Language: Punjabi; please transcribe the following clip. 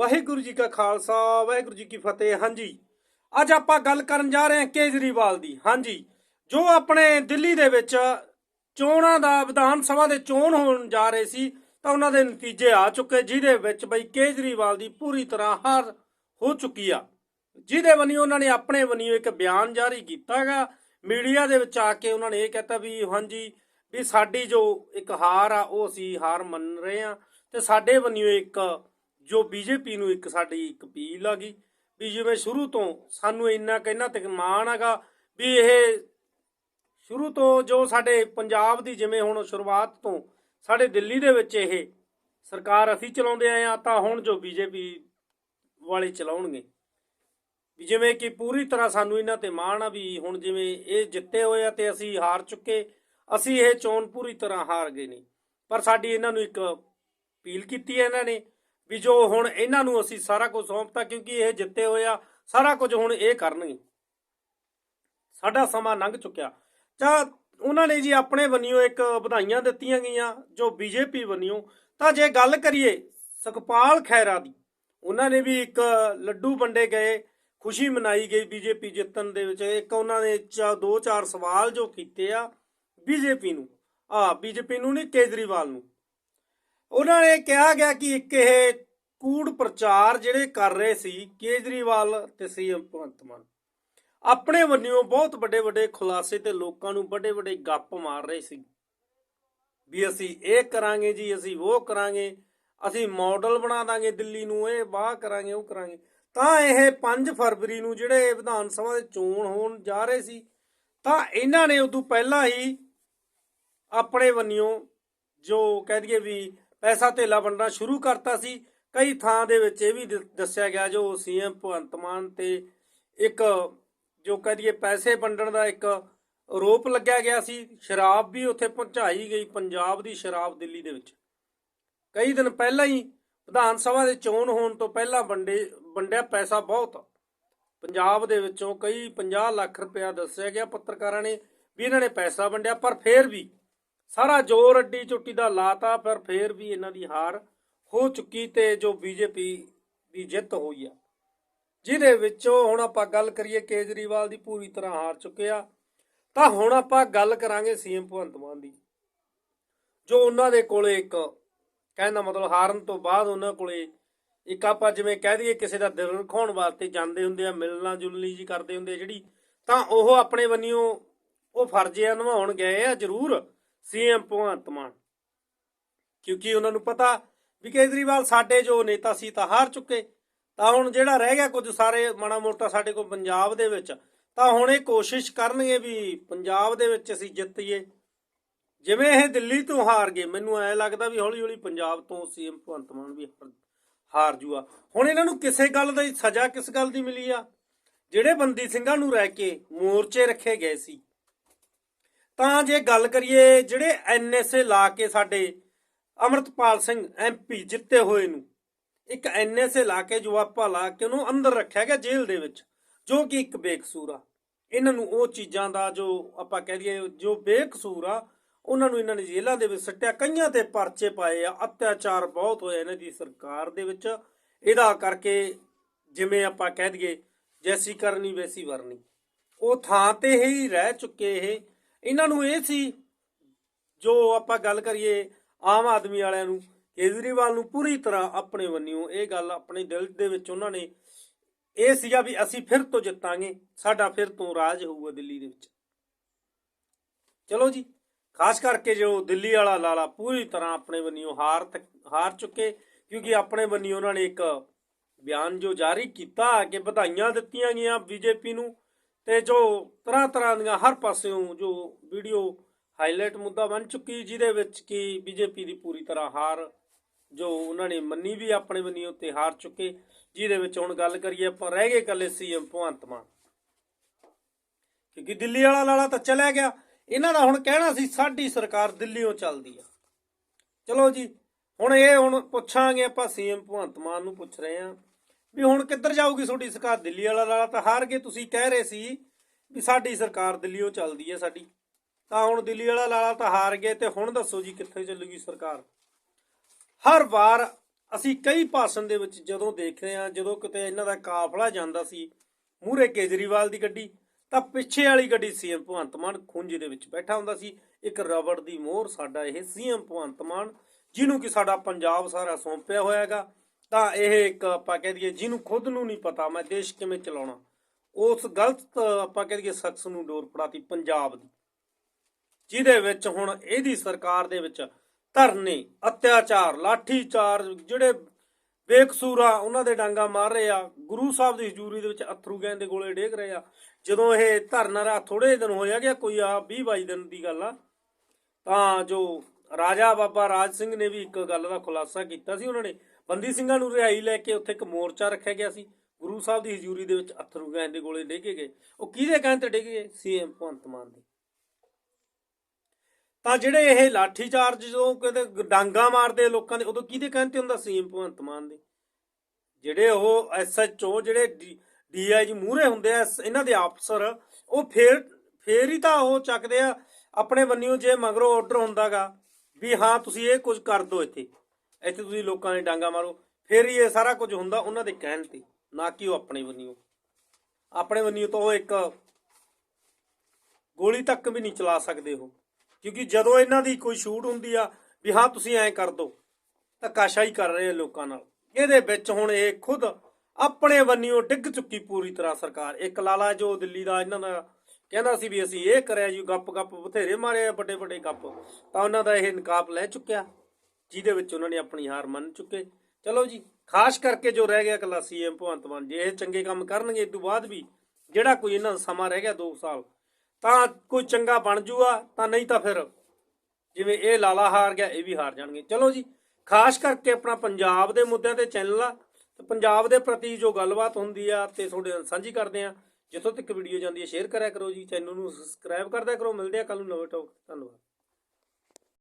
ਵਾਹਿਗੁਰੂ ਜੀ ਕਾ ਖਾਲਸਾ, ਵਾਹਿਗੁਰੂ ਜੀ ਕੀ ਫਤਿਹ। ਹਾਂਜੀ, ਅੱਜ ਆਪਾਂ ਗੱਲ ਕਰਨ ਜਾ ਰਹੇ ਹਾਂ ਕੇਜਰੀਵਾਲ ਦੀ। ਹਾਂਜੀ, ਜੋ ਆਪਣੇ ਦਿੱਲੀ ਦੇ ਵਿੱਚ ਚੋਣਾਂ ਦਾ, ਵਿਧਾਨ ਸਭਾ ਦੇ ਚੋਣ ਹੋਣ ਜਾ ਰਹੇ ਸੀ, ਤਾਂ ਉਹਨਾਂ ਦੇ ਨਤੀਜੇ ਆ ਚੁੱਕੇ, ਜਿਹਦੇ ਵਿੱਚ ਬਈ ਕੇਜਰੀਵਾਲ ਦੀ ਪੂਰੀ ਤਰ੍ਹਾਂ ਹਾਰ ਹੋ ਚੁੱਕੀ ਆ। ਜਿਹਦੇ ਵਨੀ ਉਹਨਾਂ ਨੇ ਆਪਣੇ ਵਨੀ ਇੱਕ ਬਿਆਨ ਜਾਰੀ ਕੀਤਾਗਾ ਮੀਡੀਆ ਦੇ ਵਿੱਚ ਆ ਕੇ ਉਹਨਾਂ ਨੇ ਇਹ ਕਹਿਤਾ ਵੀ, ਹਾਂਜੀ, ਵੀ ਸਾਡੀ ਜੋ ਇੱਕ ਹਾਰ ਆ, ਉਹ ਅਸੀਂ ਹਾਰ ਮੰਨ ਰਹੇ ਆ ਤੇ ਸਾਡੇ ਵਨੀਓ ਇੱਕ ਜੋ ਬੀਜੇਪੀ ਨੂੰ ਇੱਕ ਸਾਡੀ ਇੱਕ ਅਪੀਲ ਆ ਗਈ ਵੀ ਜਿਵੇਂ ਸ਼ੁਰੂ ਤੋਂ ਸਾਨੂੰ ਇੰਨਾ ਕਹਿਣਾ ਤੇ ਮਾਣ ਹੈਗਾ ਵੀ ਇਹ ਸ਼ੁਰੂ ਤੋਂ ਜੋ ਸਾਡੇ ਪੰਜਾਬ ਦੀ ਜਿਵੇਂ ਹੁਣ ਸ਼ੁਰੂਆਤ ਤੋਂ ਸਾਡੇ ਦਿੱਲੀ ਦੇ ਵਿੱਚ ਇਹ ਸਰਕਾਰ ਅਸੀਂ ਚਲਾਉਂਦੇ ਆਏ ਆ ਤਾਂ ਹੁਣ ਜੋ ਬੀਜੇਪੀ ਵਾਲੇ ਚਲਾਉਣਗੇ। ਵੀ ਜਿਵੇਂ ਕਿ ਪੂਰੀ ਤਰ੍ਹਾਂ ਸਾਨੂੰ ਇਹਨਾਂ ਤੇ ਮਾਣ ਆ ਵੀ ਹੁਣ ਜਿਵੇਂ ਇਹ ਜਿੱਤੇ ਹੋਏ ਆ ਤੇ ਅਸੀਂ ਹਾਰ ਚੁੱਕੇ, ਅਸੀਂ ਇਹ ਚੋਣ ਪੂਰੀ ਤਰ੍ਹਾਂ ਹਾਰ ਗਏ ਨੇ। ਪਰ ਸਾਡੀ ਇਹਨਾਂ ਨੂੰ ਇੱਕ ਅਪੀਲ ਕੀਤੀ ਹੈ ਇਹਨਾਂ ਨੇ ਵੀ ਜੋ ਹੁਣ ਇਹਨਾਂ ਨੂੰ ਅਸੀਂ ਸਾਰਾ ਕੁਝ ਸੌਂਪਤਾ ਕਿਉਂਕਿ ਇਹ ਜਿੱਤੇ ਹੋਏ ਆ, ਸਾਰਾ ਕੁਝ ਹੁਣ ਇਹ ਕਰਨਗੇ। ਸਾਡਾ ਸਮਾਂ ਲੰਘ ਚੁੱਕਿਆ। ਜਾਂ ਉਹਨਾਂ ਨੇ ਜੀ ਆਪਣੇ ਵੰਨਿਓ ਇੱਕ ਵਧਾਈਆਂ ਦਿੱਤੀਆਂ ਗਈਆਂ, ਜੋ ਬੀਜੇਪੀ ਵੰਨਿਓ। ਤਾਂ ਜੇ ਗੱਲ ਕਰੀਏ ਸੁਖਪਾਲ ਖੈਰਾ ਦੀ, ਉਹਨਾਂ ਨੇ ਵੀ ਇੱਕ ਲੱਡੂ ਵੰਡੇ ਗਏ, ਖੁਸ਼ੀ ਮਨਾਈ ਗਈ ਬੀਜੇਪੀ ਜਿੱਤਣ ਦੇ ਵਿੱਚ। ਇੱਕ ਉਹਨਾਂ ਨੇ ਚਾ- ਦੋ ਚਾਰ ਸਵਾਲ ਜੋ ਕੀਤੇ ਆ ਬੀਜੇਪੀ ਨੂੰ। ਆ ਬੀਜੇਪੀ ਨੂੰ ਨਹੀਂ, ਕੇਜਰੀਵਾਲ ਨੂੰ। ਉਹਨਾਂ ਨੇ ਕਿਹਾ ਗਿਆ ਕਿ ਇੱਕ ਇਹ ਕੂੜ ਪ੍ਰਚਾਰ ਜਿਹੜੇ ਕਰ ਰਹੇ ਸੀ, ਕੇਜਰੀਵਾਲ ਤੇ ਸੀਐਮ ਭਗਵੰਤ ਮਾਨ। ਆਪਣੇ ਵੱਲੋਂ ਬਹੁਤ ਵੱਡੇ ਵੱਡੇ ਖੁਲਾਸੇ ਤੇ ਲੋਕਾਂ ਨੂੰ ਵੱਡੇ ਵੱਡੇ ਗੱਪ ਮਾਰ ਰਹੇ ਸੀ। ਵੀ ਅਸੀਂ ਇਹ ਕਰਾਂਗੇ ਜੀ, ਅਸੀਂ ਉਹ ਕਰਾਂਗੇ, ਅਸੀਂ ਮਾਡਲ ਬਣਾ ਦਾਂਗੇ ਦਿੱਲੀ ਨੂੰ, ਇਹ ਬਾਹ ਕਰਾਂਗੇ, ਉਹ ਕਰਾਂਗੇ। ਤਾਂ ਇਹ 5 ਫਰਵਰੀ ਨੂੰ ਜਿਹੜੇ ਵਿਧਾਨ ਸਭਾ ਦੇ ਚੋਣ ਹੋਣ ਜਾ ਰਹੇ ਸੀ, ਤਾਂ ਇਹਨਾਂ ਨੇ ਉਦੋਂ ਪਹਿਲਾਂ ਹੀ ਆਪਣੇ ਵੱਲੋਂ ਜੋ ਕਹਿ ਦਈਏ ਵੀ ਪੈਸਾ ਧੇਲਾ ਵੰਡਣਾ ਸ਼ੁਰੂ ਕਰਤਾ ਸੀ। ਕਈ ਥਾਂ ਦੇ ਵਿੱਚ ਇਹ ਵੀ ਦ- ਦੱਸਿਆ ਗਿਆ ਜੋ ਸੀਐਮ ਭਗਵੰਤ ਮਾਨ ਤੇ ਇੱਕ ਜੋ ਕਹਿ ਦਈਏ ਪੈਸੇ ਵੰਡਣ ਦਾ ਇੱਕ ਆਰੋਪ ਲੱਗਿਆ ਗਿਆ ਸੀ। ਸ਼ਰਾਬ ਵੀ ਉੱਥੇ ਪਹੁੰਚਾਈ ਗਈ ਪੰਜਾਬ ਦੀ ਸ਼ਰਾਬ ਦਿੱਲੀ ਦੇ ਵਿੱਚ। ਕਈ ਦਿਨ ਪਹਿਲਾਂ ਹੀ ਵਿਧਾਨ ਸਭਾ ਦੇ ਚੋਣ ਹੋਣ ਤੋਂ ਪਹਿਲਾਂ ਵੰਡੇ, ਵੰਡਿਆ ਪੈਸਾ ਬਹੁਤ। ਪੰਜਾਬ ਦੇ ਵਿੱਚੋਂ ਕਈ 50 ਲੱਖ ਰੁਪਇਆ ਦੱਸਿਆ ਗਿਆ ਪੱਤਰਕਾਰਾਂ ਨੇ ਵੀ ਇਹਨਾਂ ਨੇ ਪੈਸਾ ਵੰਡਿਆ, ਪਰ ਫੇਰ ਵੀ ਸਾਰਾ ਜ਼ੋਰ ਅੱਡੀ ਚੁੱਟੀ ਦਾ ਲਾਤਾ, ਪਰ ਫੇਰ ਵੀ ਇਹਨਾਂ ਦੀ ਹਾਰ ਹੋ ਚੁੱਕੀ ਤੇ ਜੋ ਬੀਜੇਪੀ ਦੀ ਜਿੱਤ ਹੋਈ ਆ। ਜਿਹਦੇ ਵਿੱਚੋਂ ਹੁਣ ਆਪਾਂ ਗੱਲ ਕਰੀਏ ਕੇਜਰੀਵਾਲ ਦੀ ਪੂਰੀ ਤਰ੍ਹਾਂ ਹਾਰ ਚੁੱਕਿਆ ਤਾਂ ਹੁਣ ਆਪਾਂ ਗੱਲ ਕਰਾਂਗੇ ਸੀਐਮ ਭਗਵੰਤ ਮਾਨ ਦੀ, ਜੋ ਉਹਨਾਂ ਦੇ ਕੋਲੇ ਇੱਕ ਕਹਿੰਦਾ ਮਤਲਬ ਹਾਰਨ ਤੋਂ ਬਾਅਦ ਉਹਨਾਂ ਕੋਲੇ ਇੱਕ ਆਪਾਂ ਜਿਵੇਂ ਕਹਿ ਦਈਏ ਕਿਸੇ ਦਾ ਦਿਲ ਰਖਾਉਣ ਵਾਸਤੇ ਜਾਂਦੇ ਹੁੰਦੇ ਆ, ਮਿਲਣਾ ਜੁਲਣੀ ਜੀ ਕਰਦੇ ਹੁੰਦੇ ਆ ਜਿਹੜੀ, ਤਾਂ ਉਹ ਆਪਣੇ ਵੱਲੋਂ ਉਹ ਫਰਜ਼ਿਆ ਨਿਭਾਉਣ ਗਏ ਆ ਜ਼ਰੂਰ। ਸੀਐਮ ਭਗਵੰਤ ਮਾਨ। ਕਿਉਂਕਿ ਉਹਨਾਂ ਨੂੰ ਪਤਾ ਵੀ ਕੇਜਰੀਵਾਲ ਸਾਡੇ ਜੋ ਨੇਤਾ ਸੀ ਤਾਂ ਹਾਰ ਚੁੱਕੇ। ਤਾਂ ਹੁਣ ਜਿਹੜਾ ਰਹਿ ਗਿਆ ਕੁਝ ਸਾਰੇ ਮਾੜਾ ਮੋਟਾ ਸਾਡੇ ਕੋਲ ਪੰਜਾਬ ਦੇ ਵਿੱਚ, ਤਾਂ ਹੁਣ ਇਹ ਕੋਸ਼ਿਸ਼ ਕਰਨਗੇ ਵੀ ਪੰਜਾਬ ਦੇ ਵਿੱਚ ਅਸੀਂ ਜਿੱਤੀਏ। ਜਿਵੇਂ ਇਹ ਦਿੱਲੀ ਤੋਂ ਹਾਰ ਗਏ, ਮੈਨੂੰ ਐ ਲੱਗਦਾ ਵੀ ਹੌਲੀ ਹੌਲੀ ਪੰਜਾਬ ਤੋਂ ਸੀਐਮ ਭਗਵੰਤ ਮਾਨ ਵੀ ਹਾਰ- ਹਾਰ ਜੂਆ ਹੁਣ ਇਹਨਾਂ ਨੂੰ ਕਿਸੇ ਗੱਲ ਦੀ ਸਜ਼ਾ ਕਿਸ ਗੱਲ ਦੀ ਮਿਲੀ ਆ? ਜਿਹੜੇ ਬੰਦੀ ਸਿੰਘਾਂ ਨੂੰ ਰਹਿ ਕੇ ਮੋਰਚੇ ਰੱਖੇ ਗਏ ਸੀ ਤਾਂ ਜੇ ਗੱਲ ਕਰੀਏ ਜਿਹੜੇ ਐਨਐਸਏ ਲਾ ਕੇ ਸਾਡੇ ਅਮਰਤਪਾਲ ਸਿੰਘ ਐਮਪੀ ਜਿੱਤੇ ਹੋਏ ਨੂੰ, ਇੱਕ ਐਨਐਸਏ ਲਾ ਕੇ ਜਵਾਪਾ ਲਾ ਕੇ ਉਹਨੂੰ ਅੰਦਰ ਰੱਖਿਆ ਗਿਆ ਜੇਲ੍ਹ ਦੇ ਵਿੱਚ, ਜੋ ਕਿ ਇੱਕ ਬੇਕਸੂਰ ਆ। ਇਹਨਾਂ ਨੂੰ ਉਹ ਚੀਜ਼ਾਂ ਦਾ ਜੋ ਆਪਾਂ ਕਹਿ ਦਈਏ, ਜੋ ਬੇਕਸੂਰ ਆ, ਉਹਨਾਂ ਨੂੰ ਇਹਨਾਂ ਨੇ ਜੇਲ੍ਹਾਂ ਦੇ ਵਿੱਚ ਸੱਟਿਆ, ਕਈਆਂ ਤੇ ਪਰਚੇ ਪਾਏ ਆ, ਅਤਿਆਚਾਰ ਬਹੁਤ ਹੋਇਆ ਇਹਨਾਂ ਦੀ ਸਰਕਾਰ ਦੇ ਵਿੱਚ। ਇਹਦਾ ਕਰਕੇ ਜਿਵੇਂ ਆਪਾਂ ਕਹਿ ਦਈਏ, ਜੈਸੀ ਕਰਨੀ ਵੈਸੀ ਵਰਨੀ। ਉਹ ਥਾਂ ਤੇ ਹੀ ਰਹਿ ਚੁੱਕੇ ਇਹ। ਇਹਨਾਂ ਨੂੰ ਇਹ ਸੀ, ਜੋ ਆਪਾਂ ਗੱਲ ਕਰੀਏ ਆਮ ਆਦਮੀ ਵਾਲਿਆਂ ਨੂੰ, ਕੇਜਰੀਵਾਲ ਨੂੰ ਪੂਰੀ ਤਰ੍ਹਾਂ ਆਪਣੇ ਵੱਲੋਂ ਇਹ ਗੱਲ ਆਪਣੇ ਦਿਲ ਦੇ ਵਿੱਚ ਉਹਨਾਂ ਨੇ ਇਹ ਸੀਗਾ ਵੀ ਅਸੀਂ ਫਿਰ ਤੋਂ ਜਿੱਤਾਂਗੇ, ਸਾਡਾ ਫਿਰ ਤੋਂ ਰਾਜ ਹੋਊਗਾ ਦਿੱਲੀ ਦੇ ਵਿੱਚ। ਚਲੋ ਜੀ, ਖਾਸ ਕਰਕੇ ਜੋ ਦਿੱਲੀ ਵਾਲਾ ਲਾਲਾ ਪੂਰੀ ਤਰ੍ਹਾਂ ਆਪਣੇ ਵੱਲੋਂ ਹਾਰ ਹਾਰ ਚੁੱਕੇ, ਕਿਉਂਕਿ ਆਪਣੇ ਵੱਲੋਂ ਉਹਨਾਂ ਨੇ ਇੱਕ ਬਿਆਨ ਜੋ ਜਾਰੀ ਕੀਤਾ ਕਿ ਵਧਾਈਆਂ ਦਿੱਤੀਆਂ ਗਈਆਂ ਬੀਜੇਪੀ ਨੂੰ ਤੇ ਜੋ ਤਰ੍ਹਾਂ ਤਰ੍ਹਾਂ ਦੀਆਂ ਹਰ ਪਾਸਿਓਂ ਜੋ ਵੀਡੀਓ ਹਾਈਲਾਈਟ ਮੁੱਦਾ ਬਣ ਚੁੱਕੀ, ਜਿਹਦੇ ਵਿੱਚ ਕਿ ਬੀਜੇਪੀ ਦੀ ਪੂਰੀ ਤਰ੍ਹਾਂ ਹਾਰ ਜੋ ਉਹਨਾਂ ਨੇ ਮੰਨੀ ਵੀ, ਆਪਣੇ ਮੰਨੀ ਉੱਤੇ ਹਾਰ ਚੁੱਕੇ, ਜਿਹਦੇ ਵਿੱਚ ਹੁਣ ਗੱਲ ਕਰੀਏ ਆਪਾਂ, ਰਹਿ ਗਏ ਇਕੱਲੇ ਸੀਐਮ ਭਗਵੰਤ ਮਾਨ। ਕਿਉਂਕਿ ਦਿੱਲੀ ਵਾਲਾ ਲਾਲਾ ਤਾਂ ਚਲਿਆ ਗਿਆ। ਇਹਨਾਂ ਦਾ ਹੁਣ ਕਹਿਣਾ ਸੀ, ਸਾਡੀ ਸਰਕਾਰ ਦਿੱਲੀੋਂ ਚੱਲਦੀ ਆ। ਚਲੋ ਜੀ, ਹੁਣ ਇਹ ਹੁਣ ਪੁੱਛਾਂਗੇ ਆਪਾਂ, ਸੀਐਮ ਭਗਵੰਤ ਮਾਨ ਨੂੰ ਪੁੱਛ ਰਹੇ ਆ ਵੀ ਹੁਣ ਕਿੱਧਰ ਜਾਊਗੀ ਤੁਹਾਡੀ ਸਰਕਾਰ? ਦਿੱਲੀ ਵਾਲਾ ਲਾਲਾ ਤਾਂ ਹਾਰ ਗਏ, ਤੁਸੀਂ ਕਹਿ ਰਹੇ ਸੀ ਵੀ ਸਾਡੀ ਸਰਕਾਰ ਦਿੱਲੀੋਂ ਚੱਲਦੀ ਹੈ ਸਾਡੀ। ਤਾਂ ਹੁਣ ਦਿੱਲੀ ਵਾਲਾ ਲਾਲਾ ਤਾਂ ਹਾਰ ਗਏ ਤੇ ਹੁਣ ਦੱਸੋ ਜੀ ਕਿੱਥੇ ਚੱਲੂਗੀ ਸਰਕਾਰ? ਹਰ ਵਾਰ ਅਸੀਂ ਕਈ ਭਾਸ਼ਣ ਦੇ ਵਿੱਚ ਜਦੋਂ ਦੇਖਦੇ ਹਾਂ, ਜਦੋਂ ਕਿਤੇ ਇਹਨਾਂ ਦਾ ਕਾਫਲਾ ਜਾਂਦਾ ਸੀ, ਮੂਹਰੇ ਕੇਜਰੀਵਾਲ ਦੀ ਗੱਡੀ, ਤਾਂ ਪਿੱਛੇ ਵਾਲੀ ਗੱਡੀ ਸੀਐਮ ਭਗਵੰਤ ਮਾਨ ਖੁੰਝੇ ਦੇ ਵਿੱਚ ਬੈਠਾ ਹੁੰਦਾ ਸੀ। ਇੱਕ ਰਬੜ ਦੀ ਮੋਹਰ ਸਾਡਾ ਇਹ ਸੀਐਮ ਭਗਵੰਤ ਮਾਨ, ਜਿਹਨੂੰ ਕਿ ਸਾਡਾ ਪੰਜਾਬ ਸਾਰਾ ਸੌਂਪਿਆ ਹੋਇਆ ਹੈਗਾ ਤਾਂ ਇਹ ਇੱਕ ਆਪਾਂ ਕਹਿ ਦਈਏ ਜਿਹਨੂੰ ਖੁਦ ਨੂੰ ਨਹੀਂ ਪਤਾ, ਮੈਂ ਦੇਸ਼ ਕਿਵੇਂ ਚਲਾਉਣਾ। ਉਸ ਗਲਤ, ਆਪਾਂ ਕਹਿ ਦਈਏ ਸ਼ਖਸ ਨੂੰ ਡੋਰ ਪੜਾਤੀ ਪੰਜਾਬ ਦੀ। ਜਿਹਦੇ ਵਿੱਚ ਹੁਣ ਇਹਦੀ ਸਰਕਾਰ ਦੇ ਵਿੱਚ ਧਰਨੇ, ਅਤਿਆਚਾਰ ਲਾਠੀਚਾਰ ਜਿਹੜੇ ਬੇਕਸੂਰ ਆ, ਉਹਨਾਂ ਦੇ ਡਾਂਗਾ ਮਾਰ ਰਹੇ ਆ। ਗੁਰੂ ਸਾਹਿਬ ਦੀ ਹਜ਼ੂਰੀ ਦੇ ਵਿੱਚ ਅਥਰੂ ਗੈਂ ਦੇ ਗੋਲੇ ਡੇਗ ਰਹੇ ਆ। ਜਦੋਂ ਇਹ ਧਰਨਾ ਰਾ ਥੋੜੇ ਦਿਨ ਹੋਇਆ ਗਿਆ, ਕੋਈ ਆ 20 22 ਦਿਨ ਦੀ ਗੱਲ ਆ, ਤਾਂ ਜੋ ਰਾਜਾ ਬਾਬਾ ਰਾਜ ਸਿੰਘ ਨੇ ਵੀ ਇੱਕ ਗੱਲ ਦਾ ਖੁਲਾਸਾ ਕੀਤਾ ਸੀ ਉਹਨਾਂ ਨੇ। ਬੰਦੀ ਸਿੰਘਾਂ ਨੂੰ ਰਿਹਾਈ ਲੈ ਕੇ ਉੱਥੇ ਇੱਕ ਮੋਰਚਾ ਰੱਖਿਆ ਗਿਆ ਸੀ। ਗੁਰੂ ਸਾਹਿਬ ਦੀ ਹਜ਼ੂਰੀ ਦੇ ਵਿੱਚ ਅਥਰੂ ਗੈਂ ਦੇ ਗੋਲੇ ਡੇਗੇ ਗਏ। ਉਹ ਕਿਹਦੇ ਕਹਿਣ ਤੇ ਡੇਗੇ ਗਏ? ਸੀਐਮ ਭਗਵੰਤ ਮਾਨ ਦੇ। ਤਾਂ ਜਿਹੜੇ ਇਹ ਲਾਠੀ ਚਾਰਜ ਜਦੋਂ ਕਿਤੇ ਡਾਂਗਾ ਮਾਰਦੇ ਆ ਲੋਕਾਂ ਦੇ, ਉਦੋਂ ਕਿਹਦੇ ਕਹਿਣ ਤੇ ਹੁੰਦਾ ਸੀਐਮ ਭਗਵੰਤ ਮਾਨ ਦੇ? ਜਿਹੜੇ ਉਹ ਐਸਐਚਓ ਜਿਹੜੇ ਡੀਆਈਜੀ ਮੂਹਰੇ ਹੁੰਦੇ ਆ ਇਹਨਾਂ ਦੇ ਅਫਸਰ, ਉਹ ਫੇਰ ਫੇਰ ਹੀ ਤਾਂ ਉਹ ਚੱਕਦੇ ਆ, ਆਪਣੇ ਬੰਨਿਓ ਜੇ ਮਗਰੋਂ ਆਰਡਰ ਹੁੰਦਾਗਾ, ਵੀ ਹਾਂ, ਤੁਸੀਂ ਇਹ ਕੁਝ ਕਰ ਦਿਓ ਇੱਥੇ। ਇੱਥੇ ਤੁਸੀਂ ਲੋਕਾਂ ਨੇ ਡਾਂਗਾ ਮਾਰੋ, ਫਿਰ ਹੀ ਇਹ ਸਾਰਾ ਕੁਝ ਹੁੰਦਾ ਉਹਨਾਂ ਦੇ ਕਹਿਣ ਤੇ, ਨਾ ਕਿ ਉਹ ਆਪਣੇ ਬੰਨਿਓ ਆਪਣੇ ਬੰਨਿਓ ਤਾਂ ਉਹ ਇੱਕ ਗੋਲੀ ਤੱਕ ਵੀ ਨਹੀਂ ਚਲਾ ਸਕਦੇ ਉਹ, ਕਿਉਂਕਿ ਜਦੋਂ ਇਹਨਾਂ ਦੀ ਕੋਈ ਸ਼ੂਟ ਹੁੰਦੀ ਆ ਵੀ ਹਾਂ, ਤੁਸੀਂ ਐਂ ਕਰ ਦਿਓ ਧੱਕਾਸ਼ਾਹੀ ਕਰ ਰਹੇ ਆ ਲੋਕਾਂ ਨਾਲ। ਇਹਦੇ ਵਿੱਚ ਹੁਣ ਇਹ ਖੁਦ ਆਪਣੇ ਬੰਨਿਓ ਡਿੱਗ ਚੁੱਕੀ ਪੂਰੀ ਤਰ੍ਹਾਂ ਸਰਕਾਰ। ਇੱਕ ਲਾਲਾ ਜੋ ਦਿੱਲੀ ਦਾ ਇਹਨਾਂ ਦਾ ਕਹਿੰਦਾ ਸੀ ਵੀ ਅਸੀਂ ਇਹ ਕਰਿਆ ਜੀ ਗੱਪ ਗੱਪ ਬਥੇਰੇ ਮਾਰੇ ਵੱਡੇ ਵੱਡੇ ਗੱਪ। ਤਾਂ ਉਹਨਾਂ ਦਾ ਇਹ ਇਨਕਾਬ ਲੈ ਚੁੱਕਿਆ। ਜਿਹਦੇ ਵਿੱਚ ਉਹਨਾਂ ਨੇ ਆਪਣੀ ਹਾਰ ਮੰਨ ਚੁੱਕੇ। ਚਲੋ ਜੀ, ਖਾਸ ਕਰਕੇ ਜੋ ਰਹਿ ਗਿਆ ਕੱਲਾ ਸੀਐਮ ਭਗਵੰਤ ਮਾਨ, ਜੇ ਇਹ ਚੰਗੇ ਕੰਮ ਕਰਨਗੇ, ਇਸ ਤੋਂ ਬਾਅਦ ਵੀ ਜਿਹੜਾ ਕੋਈ ਇਹਨਾਂ ਦਾ ਸਮਾਂ ਰਹਿ ਗਿਆ 2 ਸਾਲ, ਤਾਂ ਕੋਈ ਚੰਗਾ ਬਣ ਜੂਗਾ, ਤਾਂ ਨਹੀਂ ਤਾਂ ਫਿਰ ਜਿਵੇਂ ਇਹ ਲਾਲਾ ਹਾਰ ਗਿਆ, ਇਹ ਵੀ ਹਾਰ ਜਾਣਗੇ। ਚਲੋ ਜੀ, ਖਾਸ ਕਰਕੇ ਆਪਣਾ ਪੰਜਾਬ ਦੇ ਮੁੱਦਿਆਂ ਤੇ ਚੈਨਲ ਆ, ਤੇ ਪੰਜਾਬ ਦੇ ਪ੍ਰਤੀ ਜੋ ਗੱਲਬਾਤ ਹੁੰਦੀ ਆ ਤੇ ਤੁਹਾਡੇ ਨਾਲ ਸਾਂਝੀ ਕਰਦੇ ਆ, ਜਿੱਥੋਂ ਤੱਕ ਵੀਡੀਓ ਜਾਂਦੀ ਹੈ ਸ਼ੇਅਰ ਕਰਿਆ ਕਰੋ ਜੀ, ਚੈਨਲ ਨੂੰ ਸਬਸਕ੍ਰਾਈਬ ਕਰਦਿਆ ਕਰੋ, ਮਿਲਦੇ ਆ ਕੱਲ ਨੂੰ ਨਵੇਂ ਟੌਕ ਧੰਨਵਾਦ।